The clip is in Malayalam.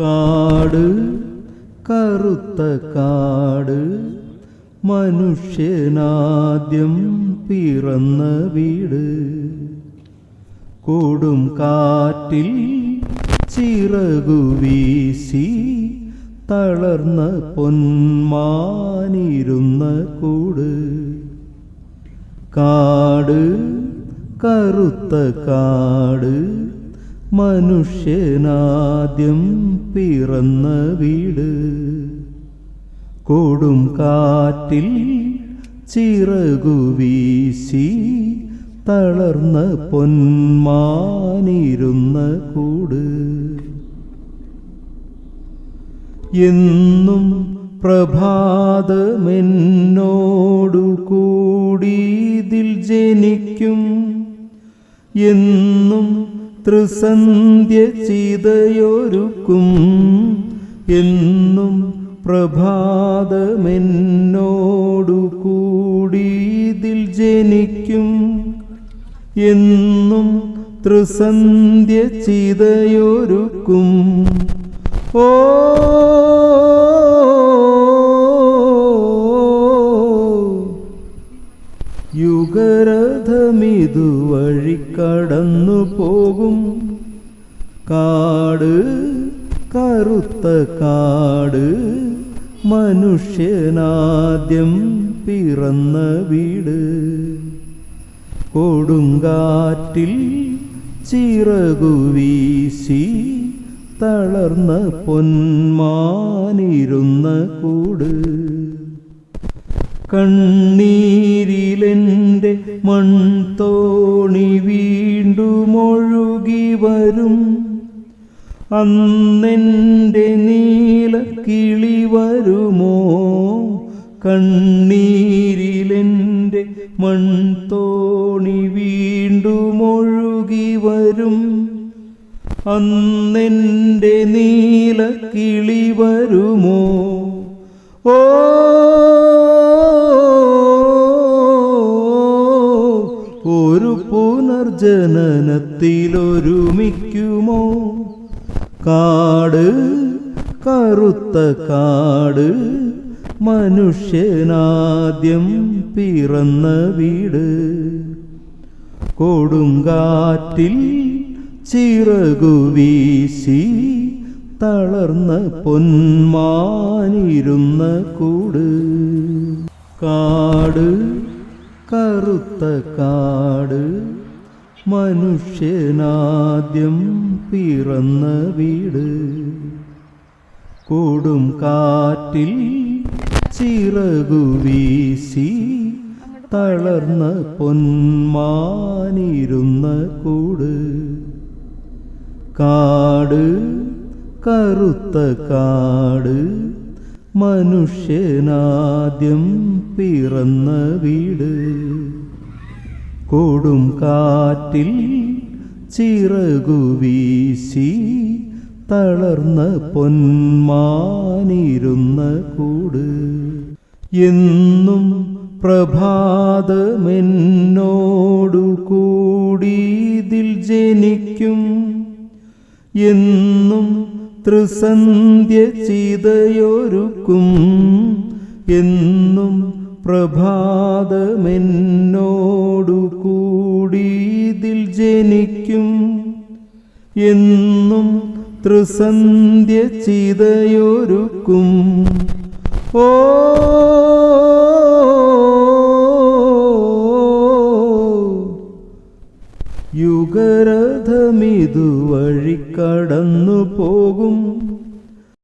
കാട് കറുത്ത കാട് മനുഷ്യനാദ്യം പിറന്ന വീട്. കൊടും കാറ്റിൽ ചിറകു വീശി തളർന്ന പൊന്മാനിരുന്ന കൂട്. കാട് കറുത്ത കാട് മനുഷ്യനാദ്യം പിറന്ന വീട്. കൊടും കാറ്റിൽ ചിറകു വീശി തളർന്ന പൊന്മാനിരുന്ന കൂട്. എന്നും പ്രഭാതമെന്നോടു കൂടിതിൽ ജനിക്കും എന്നും ത്രിസന്ധ്യ ചിതയൊരുക്കും. എന്നും പ്രഭാതമെന്നോടു കൂടിതിൽ ജനിക്കും. എന്നും ത്രിസന്ധ്യ ചിതയൊരുക്കും. ഓ യുഗരഥമിതുവഴി കടന്നു പോകും. കാട് കറുത്ത കാട് മനുഷ്യനാദ്യം പിറന്ന വീട്. കൊടുങ്കാറ്റിൽ ചിറകു വീശി തളർന്ന പൊന്മാനിരുന്ന കൂട്. കണ്ണീരിലെന്റെ മൺതോണി വീണ്ടുമൊഴുകി വരും. അന്നെന്റെ നീല കിളി വരുമോ? കണ്ണീരിലെന്റെ മൺതോണി വീണ്ടുമൊഴുകി വരും. അന്നെന്റെ നീല കിളി വരുമോ? ഓ പുനർജനനത്തിലൊരുമിക്കുമോ കാട് കറുത്ത കാട് മനുഷ്യനാദ്യം പിറന്ന വീട്. കൊടുങ്കാറ്റിൽ ചിറകു വീശി തളർന്ന പൊന്മാനിരുന്ന കൂട്. കാട് കറുത്ത കാട് മനുഷ്യനാദ്യം പിറന്ന വീട്. കൊടും കാറ്റിൽ ചിറകു വീശി തളർന്ന പൊന്മാനിരുന്ന കൂട്. കാട് കറുത്ത കാട് മനുഷ്യനാദ്യം പിറന്ന വീട്. കൊടും കാറ്റിൽ ചിറകു വീശി തളർന്ന പൊന്മാനിരുന്ന കൂട്. എന്നും പ്രഭാതമെന്നോടു കൂടിതിൽ ജനിക്കും. എന്നും ത്രിസന്ധ്യ ചിതയൊരുക്കും എന്നും പ്രഭാതമെന്നോടു കൂടിതിൽ ജനിക്കും എന്നും ത്രിസന്ധ്യ ചിതയൊരുക്കും. ഓ യുഗരഥമിതുവഴി കടന്നു പോകും